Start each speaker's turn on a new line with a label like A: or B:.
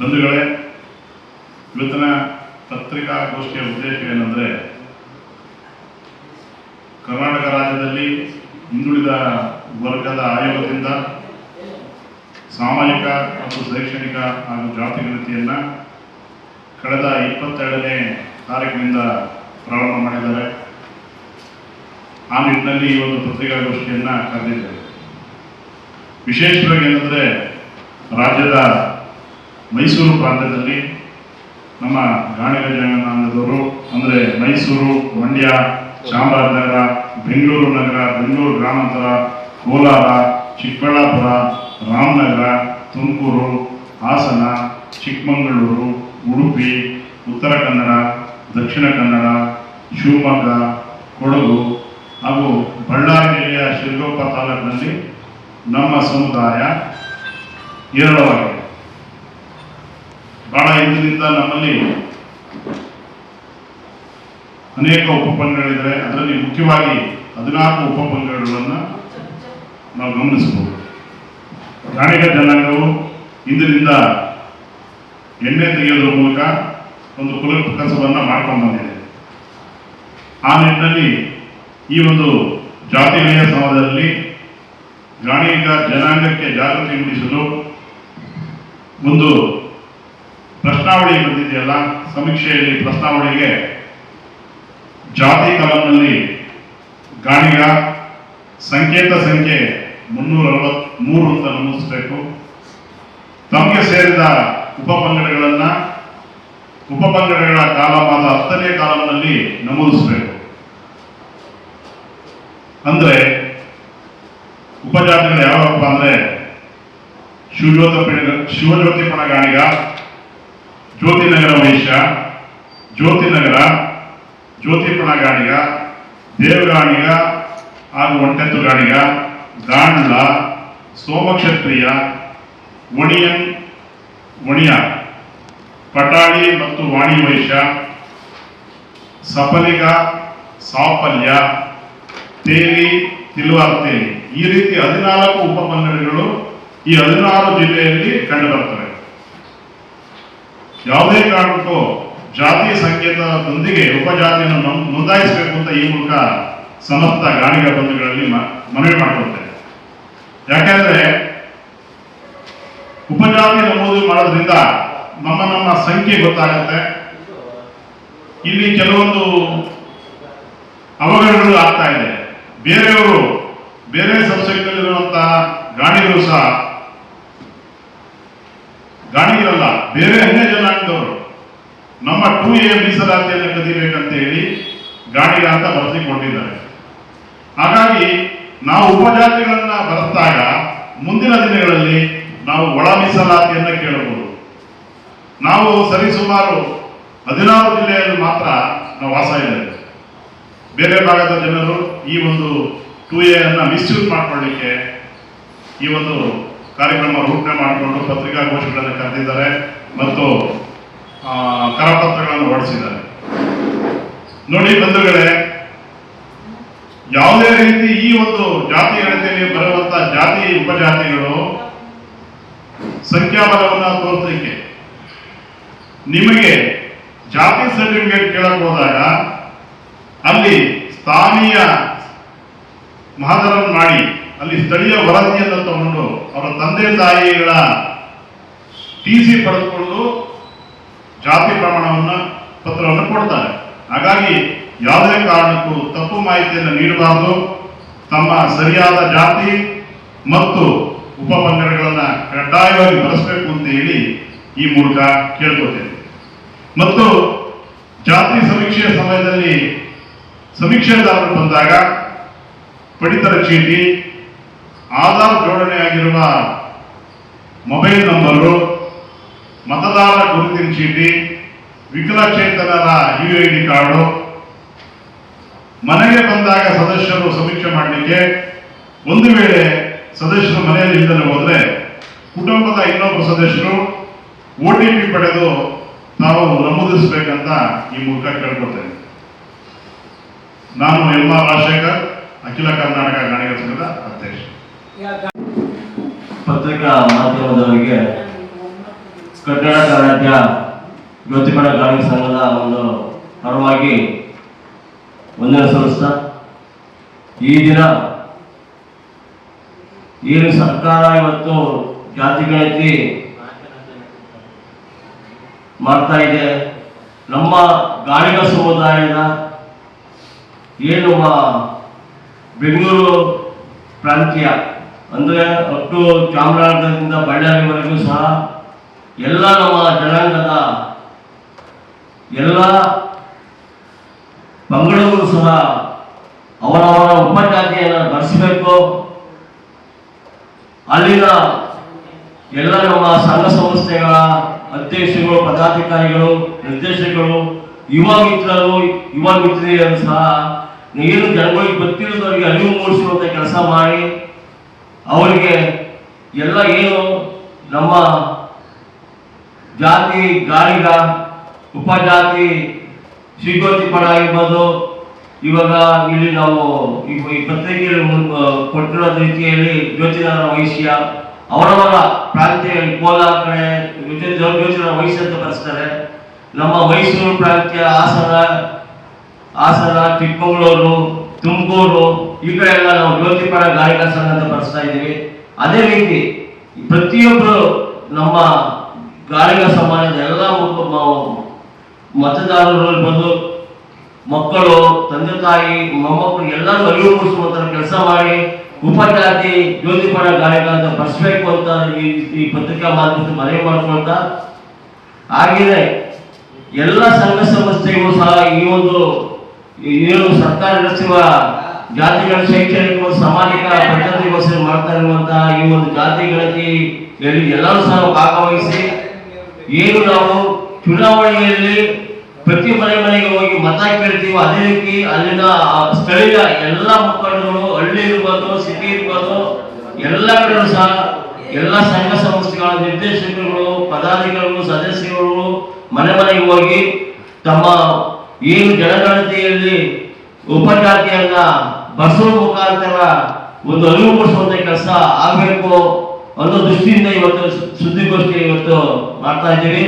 A: ಬಂಧುಗಳೇ, ಇವತ್ತಿನ ಪತ್ರಿಕಾಗೋಷ್ಠಿಯ ಉದ್ದೇಶ ಏನಂದರೆ, ಕರ್ನಾಟಕ ರಾಜ್ಯದಲ್ಲಿ ಹಿಂದುಳಿದ ವರ್ಗದ ಆಯೋಗದಿಂದ ಸಾಮಾಜಿಕ ಮತ್ತು ಶೈಕ್ಷಣಿಕ ಹಾಗೂ ಜಾತಿ ಗಣತಿಯನ್ನು ಕಳೆದ ಇಪ್ಪತ್ತೆರಡನೇ ತಾರೀಕಿನಿಂದ ಪ್ರಾರಂಭ ಮಾಡಿದ್ದಾರೆ. ಆ ನಿಟ್ಟಿನಲ್ಲಿ ಈ ಒಂದು ಪತ್ರಿಕಾಗೋಷ್ಠಿಯನ್ನು ಕರೆದಿದ್ದೇವೆ. ವಿಶೇಷವಾಗಿ ಏನಂದರೆ, ರಾಜ್ಯದ ಮೈಸೂರು ಪ್ರಾಂತ್ಯದಲ್ಲಿ ನಮ್ಮ ಗಾಣಿಗ ಜನಾಂಗದವರು ಅಂದರೆ ಮೈಸೂರು, ಮಂಡ್ಯ ಚಾಮರಾಜನಗರ ಬೆಂಗಳೂರು ನಗರ, ಬೆಂಗಳೂರು ಗ್ರಾಮಾಂತರ, ಕೋಲಾರ, ಚಿಕ್ಕಬಳ್ಳಾಪುರ, ರಾಮನಗರ, ತುಮಕೂರು, ಹಾಸನ, ಚಿಕ್ಕಮಗಳೂರು, ಉಡುಪಿ, ಉತ್ತರ ಕನ್ನಡ, ದಕ್ಷಿಣ ಕನ್ನಡ, ಶಿವಮೊಗ್ಗ, ಕೊಡಗು ಹಾಗೂ ಬಳ್ಳಾರಿ ಜಿಲ್ಲೆಯ ಶಿರಗೊಪ್ಪ ತಾಲೂಕಿನಲ್ಲಿ ನಮ್ಮ ಸಮುದಾಯ ಹೇರಳವಾಗಿದೆ ಹಿಂದಿನಿಂದ ನಮ್ಮಲ್ಲಿ ಅನೇಕ ಉಪಪಂಗಗಳಿದ್ದಾರೆ ಅದರಲ್ಲಿ ಮುಖ್ಯವಾಗಿ ಹದಿನಾಲ್ಕು ಉಪಪಂಗಗಳನ್ನು ನಾವು ಗಮನಿಸಬಹುದು. ಗಾಣಿಗ ಜನಾಂಗವು ಇಂದಿನಿಂದ ಎಣ್ಣೆ ತೆಗೆಯೋದ್ರ ಮೂಲಕ ಒಂದು ಕುಲ ಕೆಲಸವನ್ನು ಮಾಡ್ಕೊಂಡು ಬಂದಿದೆ. ಆ ನಿಟ್ಟಿನಲ್ಲಿ ಈ ಒಂದು ಜಾತಿ ನ್ಯಾಯ ಸಮಾಜದಲ್ಲಿ ಗಾಣಿಗ ಜನಾಂಗಕ್ಕೆ ಜಾಗೃತಿ ಮೂಡಿಸಲು ಒಂದು ಪ್ರಶ್ನಾವಳಿ ಬಂದಿದೆಯಲ್ಲ, ಸಮೀಕ್ಷೆಯಲ್ಲಿ ಪ್ರಶ್ನಾವಳಿಗೆ ಜಾತಿ ಕಲಂನಲ್ಲಿ ಗಾಣಿಗ ಸಂಕೇತ ಸಂಖ್ಯೆ ಮುನ್ನೂರ ಅರವತ್ಮೂರು ಅಂತ ನಮೂದಿಸಬೇಕು. ತಮಗೆ ಸೇರಿದ ಉಪಪಂಗಡಗಳನ್ನು ಉಪಪಂಗಡಗಳ ಕಾಲಮಾದ ಹತ್ತನೇ ಕಾಲಂನಲ್ಲಿ ನಮೂದಿಸಬೇಕು. ಅಂದರೆ ಉಪಜಾತಿಗಳು ಯಾವಪ್ಪ ಅಂದರೆ ಶಿವಜ್ಯೋತ ಶಿವಜ್ಯೋತಿ ಪಣಗಾಣಿಗ ಜ್ಯೋತಿನಗರ ವೈಶ್ಯ ಜ್ಯೋತಿನಗರ ಜ್ಯೋತಿಪಣ ಗಾಡಿಗ ದೇವಗಾಣಿಗ, ಹಾಗೂ ಒಂಟೆತ್ತು ಗಾಣಿಗ ದಾಂಡ್ಲ ಸೋಮಕ್ಷತ್ರಿಯ, ಒಣಿಯನ್, ಒಣಿಯ ಪಟಾಳಿ ಮತ್ತು ವಾಣಿ ವೈಶ್ಯ ಸಫಲಿಗ ಸಾಫಲ್ಯ ತೇಲಿ ತಿಲ್ವಾರ್ ತೇಲಿ ಈ ರೀತಿ ಹದಿನಾಲ್ಕು ಉಪಮಂಡಳಿಗಳು ಈ ಹದಿನಾರು ಜಿಲ್ಲೆಯಲ್ಲಿ ಕಂಡುಬರ್ತವೆ ಯಾವುದೇ ಕಾರಣಕ್ಕೂ ಜಾತಿ ಸಂಕೇತದೊಂದಿಗೆ ಉಪಜಾತಿಯನ್ನು ನೋಂದಾಯಿಸಬೇಕು ಅಂತ ಈ ಮೂಲಕ ಸಮಸ್ತ ಗಾಣಿಗ ಬಂಧುಗಳಲ್ಲಿ ಮನವಿ ಮಾಡಿಕೊಳ್ತೇನೆ. ಯಾಕೆಂದ್ರೆ ಉಪಜಾತಿ ನಮೂದು ಮಾಡೋದ್ರಿಂದ ನಮ್ಮ ನಮ್ಮ ಸಂಖ್ಯೆ ಗೊತ್ತಾಗುತ್ತೆ. ಇಲ್ಲಿ ಕೆಲವೊಂದು ಅವಘಡಗಳು ಆಗ್ತಾ ಇದೆ. ಬೇರೆಯವರು ಬೇರೆ ಸಬ್ಸೆಕ್ಟ್ನಲ್ಲಿರುವಂತಹ ಗಾಣಿಗಳು ಸಹ ಗಾಣಿಗರಲ್ಲ ಬೇರೆ ಅನ್ಯ ಜನಾಂಗದವರು ನಮ್ಮ ಟೂ ಎ ಮೀಸಲಾತಿಯನ್ನು ಕದಿಬೇಕಂತ ಹೇಳಿ ಗಾಡಿಗ ಅಂತ ಬರೆಸಿಕೊಂಡಿದ್ದಾರೆ ಹಾಗಾಗಿ ನಾವು ಉಪಜಾತಿಗಳನ್ನ ಬರೆಸಿದಾಗ ಮುಂದಿನ ದಿನಗಳಲ್ಲಿ ನಾವು ಒಳ ಮೀಸಲಾತಿಯನ್ನ ಕೇಳಬಹುದು. ನಾವು ಸರಿಸುಮಾರು ಹದಿನಾರು ಜಿಲ್ಲೆಯಲ್ಲಿ ಮಾತ್ರ ನಾವು ವಾಸ ಇದ್ದೇವೆ. ಬೇರೆ ಭಾಗದ ಜನರು ಈ ಒಂದು ಟೂ ಎ ಅನ್ನ ಮಿಸ್ಯೂಸ್ ಮಾಡಿಕೊಳ್ಳಿಕ್ಕೆ ಈ ಒಂದು ಕಾರ್ಯಕ್ರಮ ರೂಪಣೆ ಮಾಡಿಕೊಂಡು ಪತ್ರಿಕಾಗೋಷ್ಠಿಗಳನ್ನು ಕರೆದಿದ್ದಾರೆ ಮತ್ತು ಕರಪತ್ರಗಳನ್ನು ಹೊರಡಿಸಿದ್ದಾರೆ. ನೋಡಿ ಬಂಧುಗಳೇ, ಯಾವುದೇ ರೀತಿ ಈ ಒಂದು ಜಾತಿ ಗಣತಿಯಲ್ಲಿ ಬರುವಂತ ಜಾತಿ, ಉಪಜಾತಿಗಳು ಸಂಖ್ಯಾಬಲವನ್ನು ತೋರಿಸಲಿಕ್ಕೆ ನಿಮಗೆ ಜಾತಿ ಸರ್ಟಿಫಿಕೇಟ್ ಕೇಳಕ್ ಹೋದಾಗ ಅಲ್ಲಿ ಸ್ಥಾನೀಯ ಮಹದರನ್ನು ಮಾಡಿ, ಅಲ್ಲಿ ಸ್ಥಳೀಯ ವರದಿಯನ್ನು ತಗೊಂಡು ತಂದೆ ತಾಯಿಗಳ ಟಿ ಸಿ ಪಡೆದುಕೊಂಡು ಜಾತಿ ಪ್ರಮಾಣವನ್ನು ಪತ್ರವನ್ನು ಕೊಡ್ತಾರೆ. ಹಾಗಾಗಿ ಯಾವುದೇ ಕಾರಣಕ್ಕೂ ತಪ್ಪು ಮಾಹಿತಿಯನ್ನು ನೀಡಬಾರದು. ತಮ್ಮ ಸರಿಯಾದ ಜಾತಿ ಮತ್ತು ಉಪಪಂಗಡಗಳನ್ನು ಕಡ್ಡಾಯವಾಗಿ ಬಳಸಬೇಕು ಅಂತ ಹೇಳಿ ಈ ಮೂಲಕ ಕೇಳ್ಕೊತೇನೆ. ಮತ್ತು ಜಾತಿ ಸಮೀಕ್ಷೆಯ ಸಮಯದಲ್ಲಿ ಸಮೀಕ್ಷೆದಾರರು ಬಂದಾಗ ಪಡಿತರ ಚೀಟಿ ಆಧಾರ್ ಜೋಡಣೆಯಾಗಿರುವ ಮೊಬೈಲ್ ನಂಬರು ಮತದಾರರ ಗುರುತಿನ ಚೀಟಿ ವಿಕಲಚೇತನರ ಯು ಐ ಡಿ ಕಾರ್ಡು, ಮನೆಗೆ ಬಂದಾಗ ಸದಸ್ಯರು ಸಮೀಕ್ಷೆ ಮಾಡಲಿಕ್ಕೆ ಒಂದು ವೇಳೆ ಸದಸ್ಯರು ಮನೆಯಲ್ಲಿ ಇಲ್ಲದೆ ಹೋದರೆ ಕುಟುಂಬದ ಇನ್ನೊಬ್ಬ ಸದಸ್ಯರು ಒ ಟಿ ಪಿ ಪಡೆದು ತಾವು ನಮೂದಿಸಬೇಕಂತ ಈ ಮೂಲಕ ಕೇಳ್ಕೊಳ್ತೇನೆ. ನಾನು ಎಂ ಆರ್ ರಾಜಶೇಖರ್, ಅಖಿಲ ಕರ್ನಾಟಕ ಗಾಣಿಗ ಸಂಘದ ಅಧ್ಯಕ್ಷ.
B: ಪತ್ರಿಕಾ ಮಾಧ್ಯಮದವರಿಗೆ ಕರ್ನಾಟಕ ರಾಜ್ಯ ಜ್ಯೋತಿಪಡ ಕಾರ್ಮಿಕ ಸಂಘದ ಒಂದು ಪರವಾಗಿ ಒಂದೇ ಸಂಸ್ಥ ಈ ದಿನ ಏನು ಸರ್ಕಾರ ಇವತ್ತು ಜಾತಿ ಗಣತಿ ಮಾಡ್ತಾ ಇದೆ, ನಮ್ಮ ಗಾಣಿಗ ಸಮುದಾಯದ ಏನು ಬೆಂಗಳೂರು ಪ್ರಾಂತ್ಯ ಅಂದರೆ ಅಟ್ಟು ಚಾಮರಾಜನಗರದಿಂದ ಬಳ್ಳಾರಿವರೆಗೂ ಸಹ ಎಲ್ಲ ನಮ್ಮ ಜನಾಂಗದ ಎಲ್ಲ ಪಂಗಡಗಳು ಸಹ ಅವರವರ ಉಪಜಾತಿಯನ್ನು ಬರೆಸಬೇಕು. ಅಲ್ಲಿನ ಎಲ್ಲ ನಮ್ಮ ಸಂಘ ಸಂಸ್ಥೆಗಳ ಅಧ್ಯಕ್ಷರು ಪದಾಧಿಕಾರಿಗಳು, ನಿರ್ದೇಶಕರು, ಯುವ ಮಿತ್ರರು, ಯುವ ಮಿತ್ರಿಯರು ಸಹ ನೀರು ಜನಗಳಿಗೆ ಗೊತ್ತಿರೋದವರಿಗೆ ಅರಿವು ಮೂಡಿಸುವಂತ ಕೆಲಸ ಮಾಡಿ ಅವರಿಗೆ ಎಲ್ಲ ಏನು ನಮ್ಮ ಜಾತಿ, ಗಾಳಿಗ, ಉಪಜಾತಿ ಸ್ವೀಕೃತಿ ಪಡ ಇರ್ಬೋದು. ಇವಾಗ ಇಲ್ಲಿ ನಾವು ಈ ಪತ್ರಿಕೆಯಲ್ಲಿ ಕೊಟ್ಟಿರೋ ರೀತಿಯಲ್ಲಿ ಜ್ಯೋತಿನಾರಾಯಣ ವೈಶ್ಯ, ಅವರವರ ಪ್ರಾಂತ್ಯ ಕೋಲಾರ ಕಡೆ ಜ್ಯೋತಿ- ವಯಸ್ಸು ಅಂತ ಬರೆಸ್ತಾರೆ. ನಮ್ಮ ಮೈಸೂರು ಪ್ರಾಂತ್ಯ ಹಾಸನ ಹಾಸನ, ಚಿಕ್ಕಮಗಳೂರು, ತುಮಕೂರು ಈ ಕಡೆ ಎಲ್ಲ ನಾವು ಜ್ಯೋತಿಪರ ಗಾಯಕ ಸಂಘ ಅಂತ ಬರೆಸ್ತಾ ಇದ್ದೀವಿ. ಅದೇ ರೀತಿ ಪ್ರತಿಯೊಬ್ಬರು ನಮ್ಮ ಗಾಯಕ ಸಮಾಜದ ಎಲ್ಲ ಮತದಾರರು ಬಂದು ಮಕ್ಕಳು, ತಂದೆ ತಾಯಿ, ಮೊಮ್ಮಕ್ಕಳು ಎಲ್ಲರೂ ಅರಿವು ಮೂಡಿಸುವಂತ ಕೆಲಸ ಮಾಡಿ ಉಪಜಾತಿ ಜ್ಯೋತಿಪರ ಗಾಯಕ ಅಂತ ಬರ್ಸ್ಬೇಕು ಅಂತ ಈ ಈ ಪತ್ರಿಕಾ ಮಾಧ್ಯಮದ ಮನವಿ ಮಾಡ್ಕೊಳ್ತಾ ಹಾಗೆಯೇ ಎಲ್ಲ ಸಂಘ ಸಂಸ್ಥೆಗಳು ಸಹ ಈ ಒಂದು ಏನು ಸರ್ಕಾರ ನಡೆಸುವ ಜಾತಿಗಳ ಶೈಕ್ಷಣಿಕ ಸಮಾಜಿಕ ಪದ್ಧತಿಗೋಸ್ಕರ ಮಾಡ್ತಾ ಇರುವಂತಹ ಈ ಒಂದು ಜಾತಿ ಗಣತಿ ಎಲ್ಲರೂ ಸಹ ಭಾಗವಹಿಸಿ, ಏನು ನಾವು ಚುನಾವಣೆಯಲ್ಲಿ ಪ್ರತಿ ಮನೆ ಮನೆಗೆ ಹೋಗಿ ಮತ ಕೇಳ್ತೀವೋ ಅದೇ ರೀತಿ ಅಲ್ಲಿನ ಸ್ಥಳೀಯ ಎಲ್ಲ ಮುಖಂಡರು ಹಳ್ಳಿ ಇರ್ಬೋದು ಸಿಟಿ ಇರ್ಬೋದು, ಎಲ್ಲ ಕಡೆಯೂ ಸಹ ಎಲ್ಲ ಸಂಘ ಸಂಸ್ಥೆಗಳ ನಿರ್ದೇಶಕರುಗಳು, ಪದಾಧಿಕಾರಿಗಳು, ಸದಸ್ಯರುಗಳು ಮನೆ ಮನೆಗೆ ಹೋಗಿ ತಮ್ಮ ಏನು ಜನಗಣತಿಯಲ್ಲಿ ಉಪಜಾತಿಯನ್ನ ಬಸವ ಮುಖಾಂತರ ಒಂದು ಅರಿವು ಮೂಡಿಸುವಂತ ಕೆಲಸ ಆಗಬೇಕು ಅನ್ನೋ ದೃಷ್ಟಿಯಿಂದ ಇವತ್ತು ಸುದ್ದಿಗೋಷ್ಠಿ ಇವತ್ತು ಮಾಡ್ತಾ ಇದ್ದೀವಿ.